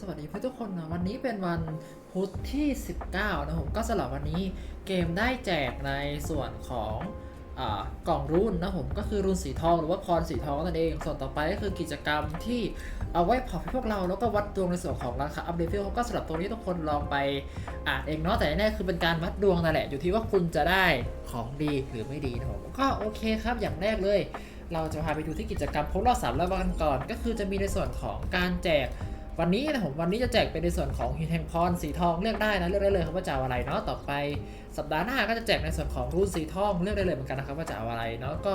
สวัสดีเพื่อนทุกคนนะวันนี้เป็นวันพุธที่ 19 นะผมก็สำหรับวันนี้เกมได้แจกในส่วนของอกล่องรุ่นนะผมก็คือรุ่นสีทองหรือว่าพรสีทองนั่นเอง ส่วนต่อไปก็คือกิจกรรมที่เอาไว้เผาให้พวกเราแล้วก็วัดดวงในส่วนของราคาอัพเดทก็สำหรับตรงนี้ทุกคนลองไปอ่านเองเนาะแต่แน่คือเป็นการวัดดวงนั่นแหละอยู่ที่ว่าคุณจะได้ของดีหรือไม่ดีนะผมก็โอเคครับอย่างแรกเลย เราจะพาไปดูที่กิจกรรมครบรอบสามแล้วกันก่อน ก็คือจะมีในส่วนของการแจก วันนี้นะผมวันนี้จะแจกเป็นในส่วนของหินแห่งพรสีทองเลือกได้นะเลือกได้เลยครับว่าจะเอาอะไรเนาะต่อไปสัปดาห์หน้าก็จะแจกในส่วนของรุ่นสีทองเลือกได้เลยเหมือนกันนะครับว่าจะเอาอะไรเนาะก็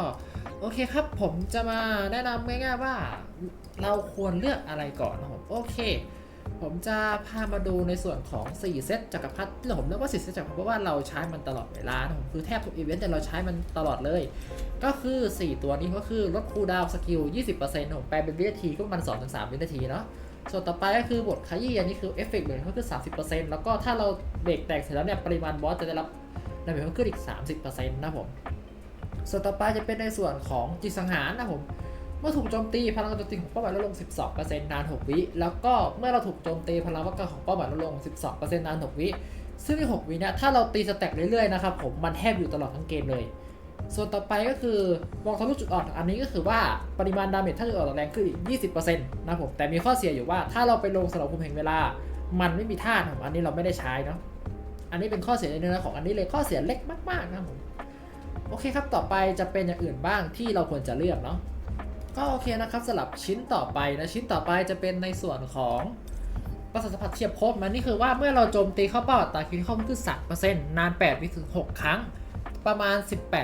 โอเคครับ ผมจะมาแนะนำง่ายๆว่า เราควรเลือกอะไรก่อนนะผมโอเค ผมจะพามาดูในส่วนของ 4 เซตจักรพรรดิที่ผมเรียกว่า4เซตจักรพรรดิเพราะว่าเราใช้มันตลอดเวลานผมคือแทบทุกอีเวนต์แต่เราใช้มันตลอดเลย ก็คือ 4 ตัวนี้ก็คือลดคูลดาวสกิล 20%ผมแปลเป็นวินาทีก็ประมัน 2-3 วินาทีเนาะ ส่วนต่อไปก็คือบทขยี้อันนี้คือเอฟเฟกต์เลยก็คือ30%แล้วก็ถ้าเราเบรกแตกเสร็จแล้วเนี่ยปริมาณบอสจะได้รับดาเมจเพิ่มขึ้นอีก 30%นะผม ส่วนต่อไปจะเป็นในส่วนของจิตสังหารนะผม เมื่อถูกโจมตีพลังโจมตีของเป้าหมายลดลง 12%นาน 6 วิ แล้วก็เมื่อเราถูกโจมตีพลังวัดกของเป้าหมายลดลง 12%นาน 6 วิ ซึ่งใน6วิเนี่ยถ้าเราตีสแต็กเรื่อยๆนะครับผมมันแทบอยู่ตลอดทั้งเกมเลย ส่วนต่อไปก็คือมองทะลุจุดอ่อนอันนี้ก็คือว่าปริมาณดาเมจถ้าจุดอ่อนแรงขึ้นอีก 20%นะผมแต่มีข้อเสียอยู่ว่าถ้าเราไปลงสลับภูมิแห่งเวลา มันไม่มีท่าผมอันนี้เราไม่ได้ใช้เนาะอันนี้เป็นข้อเสียในเนื้อของอันนี้เลยข้อเสียเล็กมากๆนะผมโอเคครับต่อไปจะเป็นอย่างอื่นบ้างที่เราควรจะเลือกเนาะก็โอเคนะครับสำหรับชิ้นต่อไปนะชิ้นต่อไปจะเป็นในส่วนของประสาทสัมผัสเทียบครบมันนี่คือว่าเมื่อเราโจมตีเข้าเป้าอัตาคิดเข้ามันคือ3%นาน8วิถึง6ครั้ง ประมาณ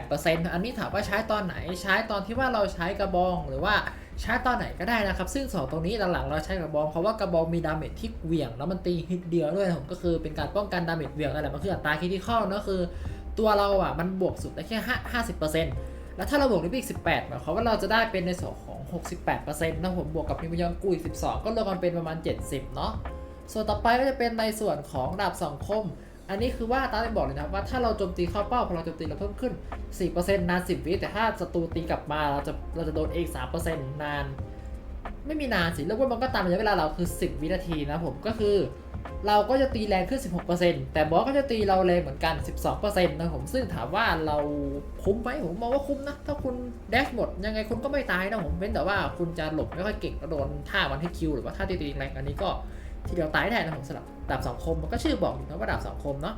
18%อันนี้ถามว่าใช้ตอนไหน ใช้ตอนที่ว่าเราใช้กระบองหรือว่าใช้ตอนไหนก็ได้นะครับ ซึ่งสองตรงนี้หลังๆเราใช้กระบองเพราะว่ากระบองมีดาเมจที่เหวี่ยง แล้วมันตีฮิตเดียวด้วยผมก็คือเป็นการป้องกันดาเมจเหวี่ยงนั่นแหละมันคืออัตราคิดที่เข้านะคือ ตัวเราอะมันบวกสุดได้แค่5 50%แล้วถ้าเราบวกได้อีก18หมายความว่าเราจะได้เป็นในส่วนของ68%นะผมบวกกับนิวยอร์กกุย12ก็รวมกันเป็นประมาณ70เนาะส่วนต่อไปก็จะเป็นในส่วนของดาบสองคม อันนี้คือว่าตามที่บอกเลยนะว่าถ้าเราโจมตีเข้าเป้าพอเราโจมตีเราเพิ่มขึ้น 4%นาน 10 วิแต่ถ้าศัตรูตีกลับมาเราจะเราจะโดนเอง3%นาน ไม่มีนานสิเรียกว่ามันก็ตามระยะเวลาเราคือ 10 วินาทีนะผมก็คือ เราก็จะตีแรงขึ้น 16%แต่บอสก็จะตีเราแรงเหมือนกัน 12%นะผมซึ่งถามว่าเราคุ้มไหมผมมองว่าคุ้มนะถ้าคุณแดชหมดยังไงคุณก็ไม่ตายนะผมเว้นแต่ว่าคุณจะหลบไม่ค่อยเก่งแล้วโดนท่าวันให้คิวหรือว่าท่าตีตีแรงอันนี้ก็ ทีเดียวตายได้นะผมสำหรับดาบสองคมมันก็ชื่อบอกอยู่นะว่าดาบสองคมเนาะ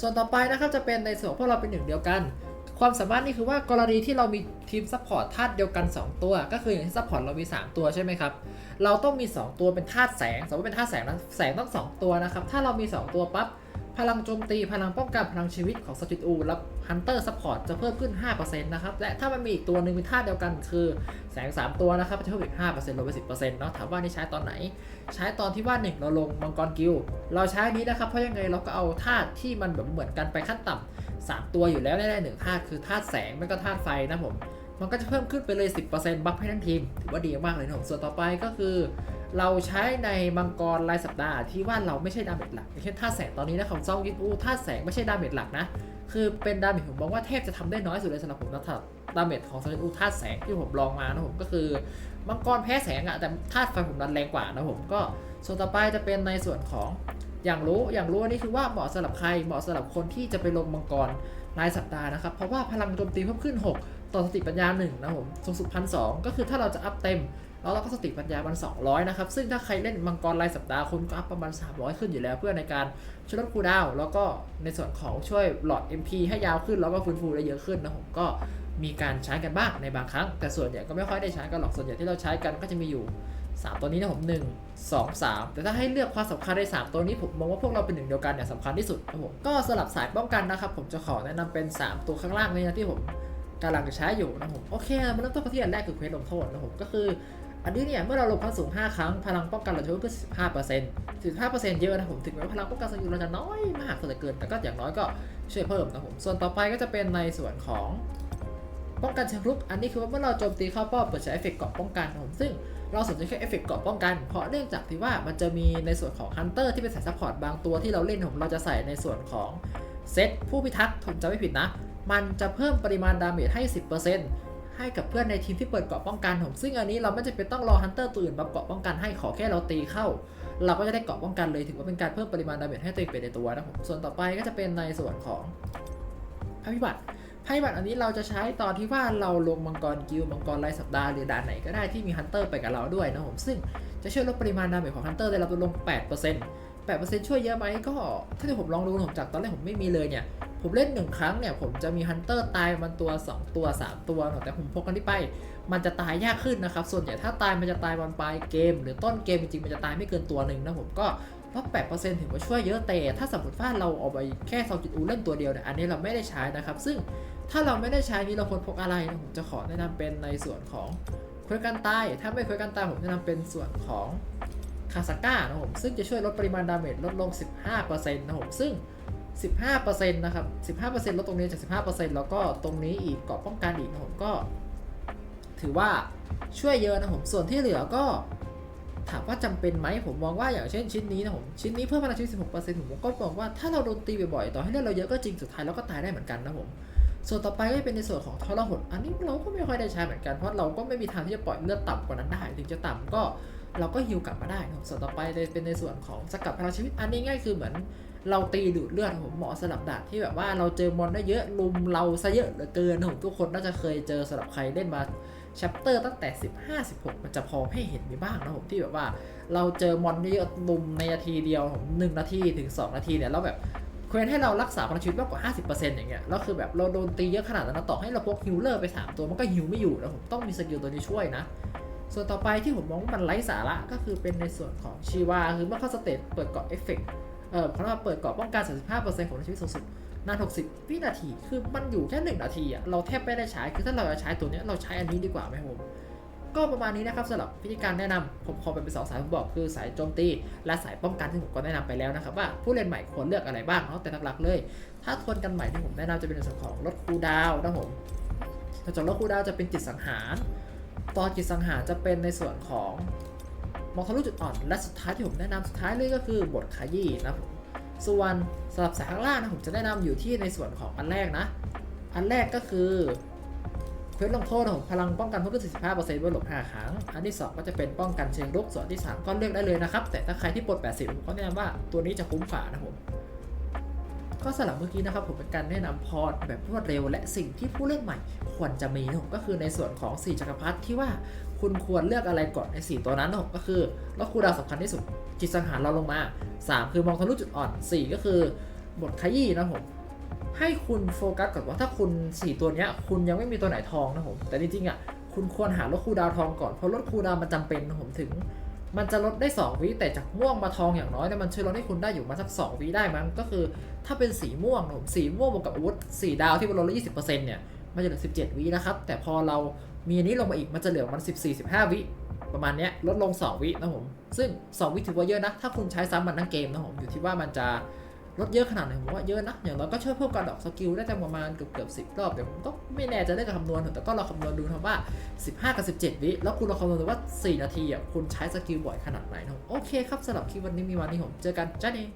ส่วนต่อไปนะครับจะเป็นในส่วนพวกเราเป็นหนึ่งเดียวกัน ความสามารถนี่คือว่ากรณีที่เรามีทีมซัพพอร์ตธาตุเดียวกัน 2 ตัว ก็คืออย่างที่ซัพพอร์ตเรามี 3 ตัวใช่ไหมครับ เราต้องมี 2 ตัวเป็นธาตุแสงสมมติเป็นธาตุแสงนั้นแสงต้อง 2 ตัวนะครับ ถ้าเรามี 2 ตัวปั๊บ พลังโจมตี พลังป้องกัน พลังชีวิตของสติอูและฮันเตอร์ซัพพอร์ตจะเพิ่มขึ้น 5%นะครับ และถ้ามันมีอีกตัวหนึ่งเป็นธาตุเดียวกันคือแสง 3 ตัวนะครับจะเพิ่มอีก 5%ลงไป 10%เนาะ ถามว่านี่ใช้ตอนไหน ใช้ตอนที่ว่าหนึ่งเราลงมังกรกิล เราใช้นี้นะครับ เพราะยังไงเราก็เอาธาตุที่มันแบบเหมือนกันไปขั้นต่ำสามตัวอยู่แล้วแน่ๆหนึ่งธาตุคือธาตุแสงไม่ก็ธาตุไฟนะผม มันก็จะเพิ่มขึ้นไปเลย 10%บัฟให้ทั้งทีม ถือว่าดีมากเลยนะผมส่วนต่อไปก็คือ เราใช้ในมังกรรายสัปดาห์ที่ว่าเราไม่ใช่ดาเมจหลักอย่างเช่นธาตุแสงตอนนี้นะของซองยิปอูธาตุแสงไม่ใช่ดาเมจหลักนะ คือเป็นดาเมจผมมองว่าแทบจะทำได้น้อยสุดเลยสำหรับผมนะถ้าดาเมจของซองยิปอูธาตุแสงที่ผมลองมานะผมก็คือมังกรแพ้แสงอะแต่ธาตุไฟผมดันแรงกว่านะผมก็ส่วนต่อไปจะเป็นในส่วนของอย่างรู้อย่างรู้นนี้คือว่าเหมาะสำหรับใครเหมาะสำหรับคนที่จะไปลงมังกรรายสัปดาห์นะครับ เพราะว่าพลังโจมตีเพิ่มขึ้น 6 ต่อสติปัญญา1นะผมสูงสุดพันสก็คือถ้าเราจะอัพเต็ม แล้วเราก็สติปัญญามัน 200 นะครับ ซึ่งถ้าใครเล่นมังกรรายสัปดาห์คุณก็อัพประมาณ 300 ขึ้นอยู่แล้ว เพื่อในการช่วยลดคูดาว แล้วก็ในส่วนของช่วยหลอด MP ให้ยาวขึ้น แล้วก็ฟื้นฟูได้เยอะขึ้นนะผมก็มีการใช้กันบ้างในบางครั้ง แต่ส่วนใหญ่ก็ไม่ค่อยได้ใช้กันหรอกส่วนใหญ่ที่เราใช้กันก็จะมีอยู่ 3 ตัวนี้นะผม1 2 3 แต่ถ้าให้เลือกความสำคัญใน3ตัวนี้ผมมองว่าพวกเราเป็นหนึ่งเดียวกันเนี่ยสำคัญที่สุดนะผมก็สลับสายป้องกันนะครับผมจะขอแนะนำเป็น 3 ตัวข้างล่างนี้นะที่ผมกำลังใช้อยู่นะผมโอเคมาเริ่มต้นที่อันแรกคือเควสลงโทษนะผมก็คือ อันนี้เนี่ยเมื่อเราลงพลังสูง 5 ครั้ง พลังป้องกันเราจะเพิ่มขึ้น15% 15%เซ็นต์เยอะนะผมถึงแม้ว่าพลังป้องกันสกิลเราจะน้อยมากเหลือเกิน แต่ก็อย่างน้อยก็ช่วยเพิ่มนะผมส่วนต่อไปก็จะเป็นในส่วนของป้องกันเชิงรุก อันนี้คือว่าเมื่อเราโจมตีเข้าเป้าเปิดใช้เอฟเฟกต์เกาะป้องกันผมซึ่งเราสนใจแค่เอฟเฟกต์เกาะป้องกัน เพราะเนื่องจากที่ว่ามันจะมีในส่วนของฮันเตอร์ที่เป็นสายซัพพอร์ตบางตัวที่เราเล่นผมเราจะใส่ในส่วนของเซตผู้พิทักษ์ผมจะไม่ผิดนะ มันจะเพิ่มปริมาณดาเมจให้ 10% ให้กับเพื่อนในทีมที่เปิดเกาะป้องกันผมซึ่งอันนี้เราไม่จำเป็นต้องรอฮันเตอร์ตัวอื่นมาเกาะป้องกันให้ขอแค่เราตีเข้า เราก็จะได้เกาะป้องกันเลยถือว่าเป็นการเพิ่มปริมาณดาเมจให้ตัวเองไปในตัวนะผมส่วนต่อไปก็จะเป็นในส่วนของภัยพิบัติภัยพิบัติอันนี้เราจะใช้ตอนที่ว่าเราลงมังกรกิลมังกรรายสัปดาห์หรือด่านไหนก็ได้ที่มีฮันเตอร์ไปกับเราด้วยนะผมซึ่งจะช่วยลดปริมาณดาเมจของฮันเตอร์ได้รับลดลง 8% 8%ช่วยเยอะไหมก็ถ้าที่ผมลองดูผมจากตอนแรกผมไม่มีเลยเนี่ย ผมเล่นหนึ่งครั้งเนี่ย ผมจะมีฮันเตอร์ตายมันตัว 2 ตัว 3 ตัวเนอะแต่ผมพกกันที่ไป มันจะตายยากขึ้นนะครับ ส่วนใหญ่ถ้าตายมันจะตายวันปลายเกม หรือต้นเกมจริงๆมันจะตายไม่เกินตัวหนึ่งนะผมก็ลด8%ถือว่าช่วยเยอะแต่ถ้าสมมติว่าเราเอาไปแค่ซองจิตอูเล่นตัวเดียวเนี่ยอันนี้เราไม่ได้ใช้นะครับ ซึ่งถ้าเราไม่ได้ใช้นี้เราควรพกอะไรนะผมจะขอแนะนำเป็นในส่วนของเควกันตายถ้าไม่เควกันตายผมแนะนำเป็นส่วนของคาซาก้านะผมซึ่งจะช่วยลดปริมาณดาเมจลดลง 15%นะผมซึ่ง 15%นะครับ 15%ลดตรงนี้จาก 15%แล้วก็ตรงนี้อีกเกาะป้องกันอีกนะผมก็ ถือว่าช่วยเยอะนะผม ส่วนที่เหลือก็ถามว่าจำเป็นไหมผมมองว่าอย่างเช่นชิ้นนี้นะผมชิ้นนี้เพิ่มพลังชีวิต16%ผมก็มองว่าถ้าเราโดนตีบ่อยๆต่อให้เลือดเราเยอะก็จริงสุดท้ายเราก็ตายได้เหมือนกันนะผมส่วนต่อไปก็เป็นในส่วนของทรหดอันนี้เราก็ไม่ค่อยได้ใช้เหมือนกันเพราะเราก็ไม่มีทางที่จะปล่อยเลือดต่ำกว่านั้นได้ถึงจะต่ำก็เราก็ฮิวกลับมาได้นะครับส่วนต่อไปจะเป็นในส่วนของสกัดพลังชีวิตอันนี้ง่ายคือเหมือน เราตีดูดเลือดผมเหมาะสำหรับดาบที่แบบว่าเราเจอมอนได้เยอะลุมเราซะเยอะเหลือเกินนะครับทุกคนน่าจะเคยเจอสำหรับใครเล่นมาแชปเตอร์ตั้งแต่ 15 16 มันจะพอให้เห็นมีบ้างนะผมที่แบบว่า เราเจอมอนเยอะลุมในนาทีเดียวผมหนึ่งนาทีถึง 2 นาทีเนี่ยแล้วแบบเควรให้เรารักษาพลังชีวิตมากกว่า 50%อย่างเงี้ย แล้วคือแบบเราโดนตีเยอะขนาดนั้นต่อให้เราพกฮิลเลอร์ไป 3 ตัวมันก็ฮิลไม่อยู่แล้วผมต้องมีสกิลตัวนี้ช่วยนะ ส่วนต่อไปที่ผมมองว่ามันไร้สาระก็คือเป็นในส่วนของชีวาคือเมื่อเข้าสเตจเปิดเกาะเอฟเฟกต์ เออเขาเรียกว่าเปิดเกาะป้องกัน35%ของชีวิตสูงสุดนาน60 วินาที คือมันอยู่แค่ 1 นาทีอะเราแทบไม่ได้ใช้ คือถ้าเราจะใช้ตัวนี้เราใช้อันนี้ดีกว่าไหมผม ก็ประมาณนี้นะครับสำหรับวิธีการแนะนำผมขอเป็นเป็นสองสายผมบอกคือสายโจมตี และสายป้องกันที่ผมก็แนะนำไปแล้วนะครับว่าผู้เล่นใหม่ควรเลือกอะไรบ้างเนาะแต่หลักๆเลย ถ้าทวนกันใหม่ที่ผมแนะนำจะเป็นในส่วนของลดคูดาวนะผมในส่วนลดคูดาวจะเป็นจิตสังหารตอนจิตสังหารจะเป็นในส่วนของ มองทะลุจุดอ่อน และสุดท้ายที่ผมแนะนำสุดท้ายเลยก็คือบทขยี้นะผมส่วนสำหรับสายข้างล่างนะผมจะแนะนำอยู่ที่ในส่วนของอันแรกนะ อันแรกก็คือเควสลงโทษของพลังป้องกันเพิ่มขึ้น45%เมื่อหลบ5ครั้ง อันที่ 2 ก็จะเป็นป้องกันเชิงรุก ส่วนที่ 3 ก็เลือกได้เลยนะครับ แต่ถ้าใครที่ปลด 80 ผมก็แนะนำว่าตัวนี้จะคุ้มฝ่านะผมก็สำหรับเมื่อกี้นะครับผมเป็นการแนะนำพอร์ตแบบรวดเร็ว และสิ่งที่ผู้เล่นใหม่ควรจะมีนะผมก็คือในส่วนของ 4 จักรพรรดิที่ว่า คุณควรเลือกอะไรก่อนใน4ตัวนั้นนะผมก็คือลดคูดาวสำคัญที่สุดจิตสังหารเราลงมา 3 คือมองทะลุจุดอ่อน 4 ก็คือบทขยี้นะผมให้คุณโฟกัสก่อนว่าถ้าคุณ 4 ตัวเนี้ยคุณยังไม่มีตัวไหนทองนะผมแต่จริงๆอะคุณควรหาลดคูดาวทองก่อนเพราะลดคูดาวมันจำเป็นนะผมถึง มันจะลดได้ 2 วิแต่จากม่วงมาทองอย่างน้อยเนี่ยมันช่วยลดให้คุณได้อยู่มาสัก 2 วิได้มั้งก็คือ ถ้าเป็นสีม่วงนะผมสีม่วงบวกกับอาวุธ4ดาวที่มันลดละ20%เปอร์เซ็นต์เนี่ยมันจะเหลือ17วินะครับแต่พอเรา มีอันนี้ลงมาอีกมันจะเหลือมัน14-15 วิประมาณเนี้ยลดลง 2 วินะผม ซึ่ง 2 วิถือว่าเยอะนะ ถ้าคุณใช้ซ้ำมันทั้งเกมนะผม อยู่ที่ว่ามันจะลดเยอะขนาดไหนผมว่าเยอะนะ อย่างน้อยก็ช่วยเพิ่มการดอกสกิลได้แต่ประมาณเกือบเกือบสิบรอบเดี๋ยวผมก็ไม่แน่ใจได้กับคำนวณแต่ก็เราคำนวณดูนะว่า 15 กับ 17 วิ แล้วคุณเราคำนวณดูว่า 4 นาทีอะคุณใช้สกิลบ่อยขนาดไหนนะโอเคครับสำหรับคลิปวันนี้มีวันนี้ผมเจอกันจ้าเอง